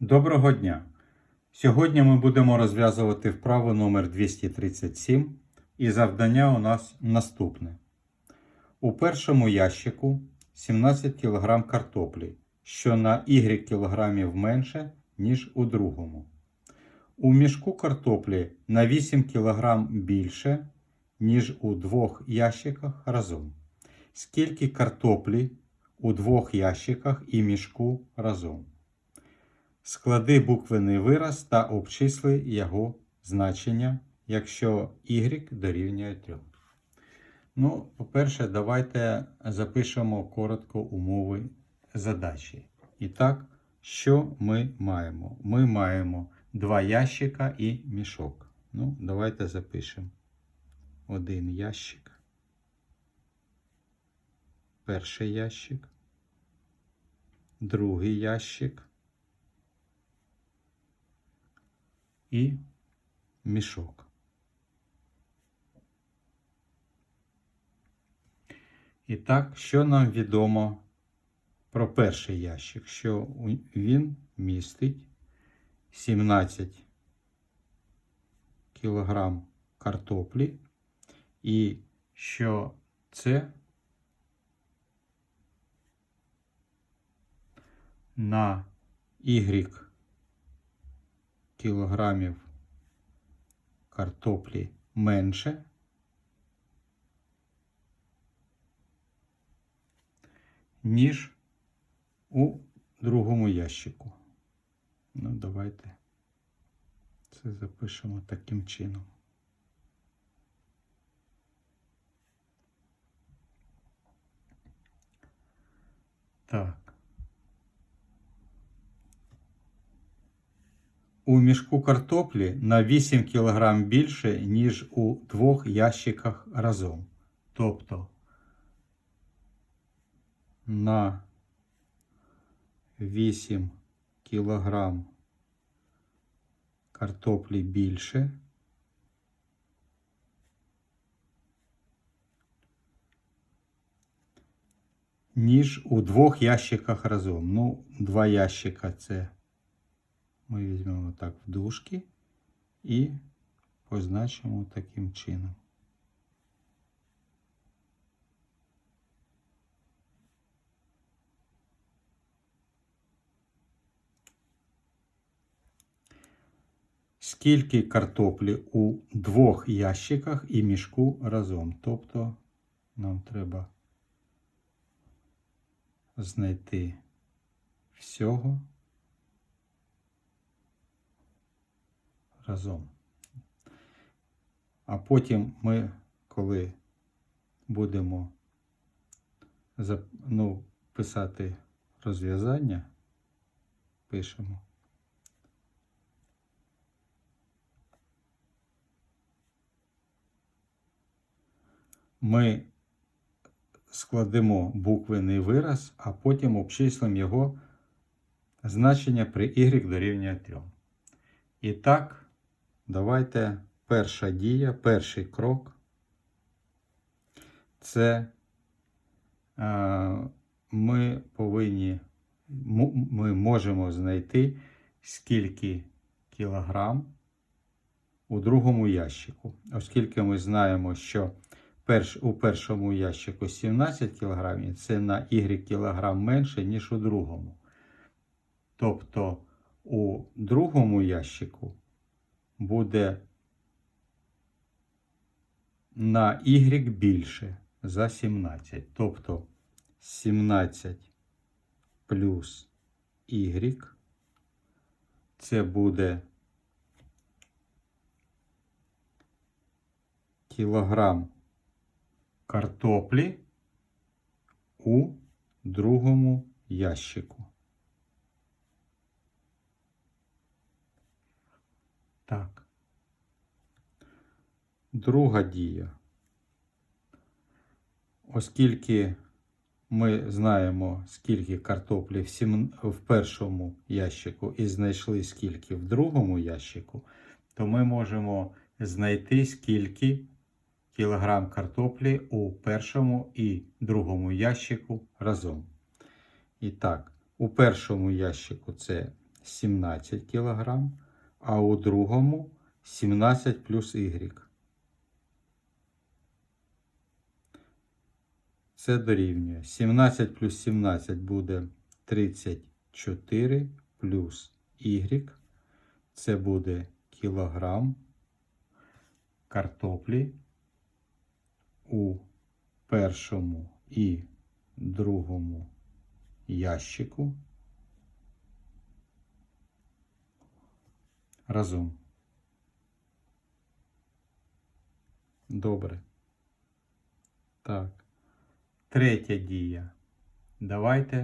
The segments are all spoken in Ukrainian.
Доброго дня! Сьогодні ми будемо розв'язувати вправу номер 237 і завдання у нас наступне. У першому ящику 17 кг картоплі, що на y кілограмів менше, ніж у другому. У мішку картоплі на 8 кг більше, ніж у двох ящиках разом. Скільки картоплі у двох ящиках і мішку разом? Склади буквений вираз та обчисли його значення, якщо y дорівнює 3. Ну, по-перше, давайте запишемо коротко умови задачі. І так, що ми маємо? Ми маємо два ящика і мішок. Ну, давайте запишемо один ящик. Перший ящик. Другий ящик. І мішок. І так, що нам відомо про перший ящик? Що він містить 17 кілограм картоплі, і що це на Y кілограмів картоплі менше, ніж у другому ящику. Ну, давайте це запишемо таким чином. Так. У мішку картоплі на 8 кг більше, ніж у двох ящиках разом. Тобто на 8 кг картоплі більше, ніж у двох ящиках разом. Ну, два ящика це ми візьмемо так в дужки і позначимо таким чином. Скільки картоплі у двох ящиках і мішку разом. Тобто нам треба знайти всього разом. А потім ми, коли будемо ну, писати розв'язання, пишемо. Ми складемо буквений вираз, а потім обчислимо його значення при y дорівнює 3. І так, давайте перша дія, перший крок. Це е, ми повинні, ми можемо знайти, скільки кілограм у другому ящику. Оскільки ми знаємо, що перш, у першому ящику 17 кілограмів, це на y кілограм менше, ніж у другому. Тобто у другому ящику буде на y більше за 17. Тобто 17 плюс y це буде кілограм картоплі у другому ящику. Так. Друга дія. Оскільки ми знаємо, скільки картоплі в, першому ящику і знайшли скільки в другому ящику, то ми можемо знайти скільки кілограм картоплі у першому і другому ящику разом. І так, у першому ящику це 17 кг, а у другому 17 плюс y. Це дорівнює. 17 плюс 17 буде 34 плюс y. Це буде кілограм картоплі у першому і другому ящику разом. Добре. Так. Третя дія. Давайте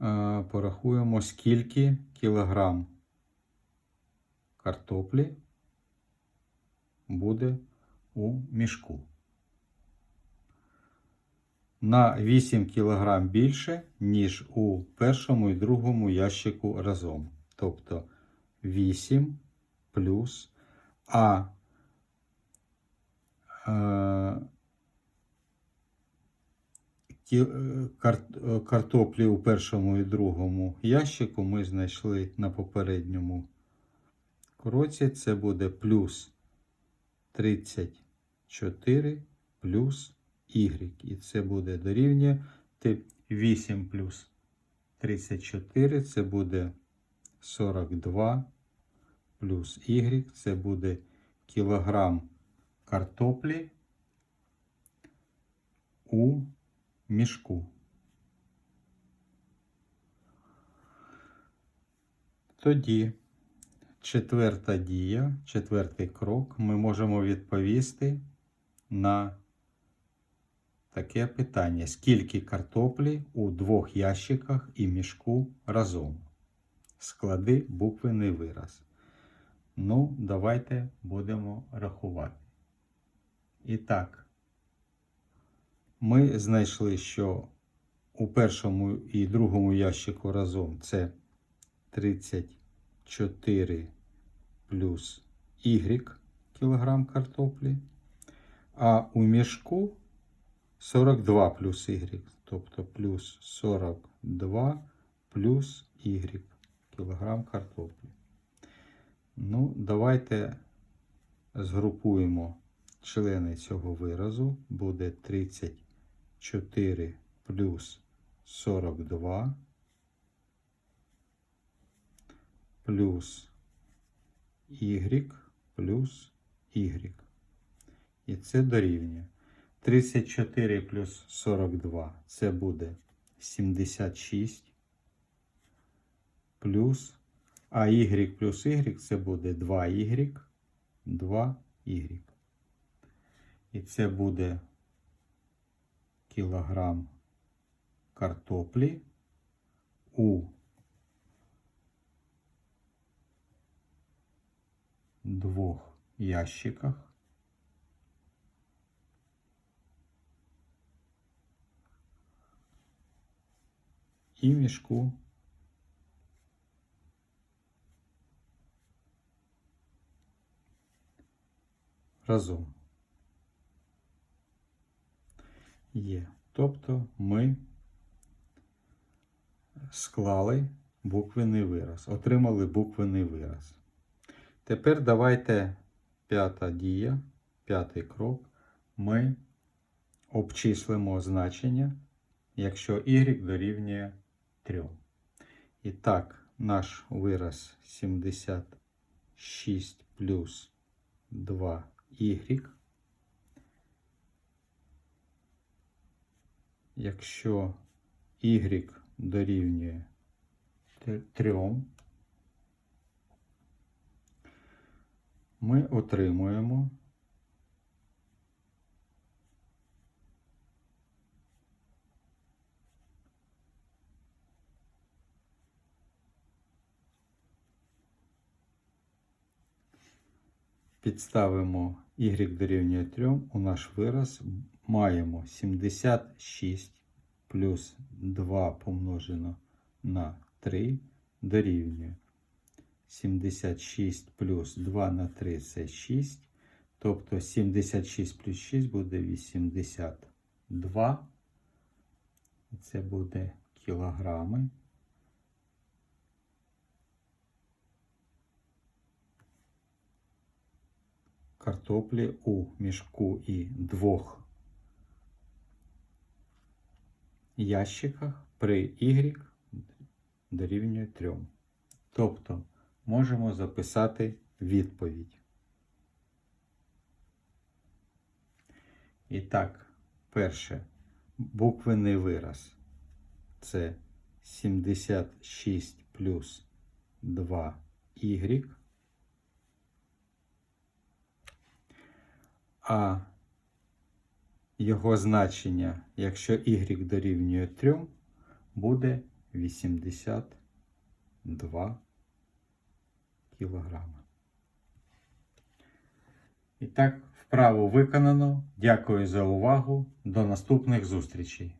е, порахуємо, скільки кілограм картоплі буде у мішку. На 8 кг більше, ніж у першому і другому ящику разом. Тобто 8 плюс А е, е, е, картоплі у першому і другому ящику ми знайшли на попередньому кроці. Це буде плюс 34 плюс y. І це буде дорівнює 8 плюс 34, це буде 42 плюс y, це буде кілограм картоплі у мішку. Тоді четверта дія, четвертий крок, ми можемо відповісти на таке питання: скільки картоплі у двох ящиках і мішку разом? Склади буквений вираз. Ну, давайте будемо рахувати. І так, ми знайшли, що у першому і другому ящику разом це 34 плюс y кілограм картоплі, а у мішку 42 плюс y, тобто плюс 42 плюс y кілограм картоплі. Ну, давайте згрупуємо члени цього виразу. Буде 34 плюс 42 плюс y плюс y. І це дорівнює. 34 плюс 42 це буде 76 плюс, а y плюс y це буде 2y, 2y. І це буде кілограм картоплі у двох ящиках. І мішку разом. Є. Тобто ми склали буквений вираз, отримали буквений вираз. Тепер давайте п'ята дія, п'ятий крок. Ми обчислимо значення, якщо y дорівнює 3. І так, наш вираз 76 плюс 2y. Якщо y дорівнює 3, ми отримуємо підставимо y дорівнює 3 у наш вираз маємо 76 плюс 2 помножено на 3 дорівнює 76 плюс 2 на 3 це 6. Тобто 76 плюс 6 буде 82. І Це буде кілограми. Картоплі у мішку і двох ящиках при y дорівнює 3. Тобто можемо записати відповідь. І так, перше, буквений вираз. Це 76 плюс 2y. А його значення, якщо y дорівнює 3, буде 82 кілограма. І так, вправу виконано. Дякую за увагу. До наступних зустрічей.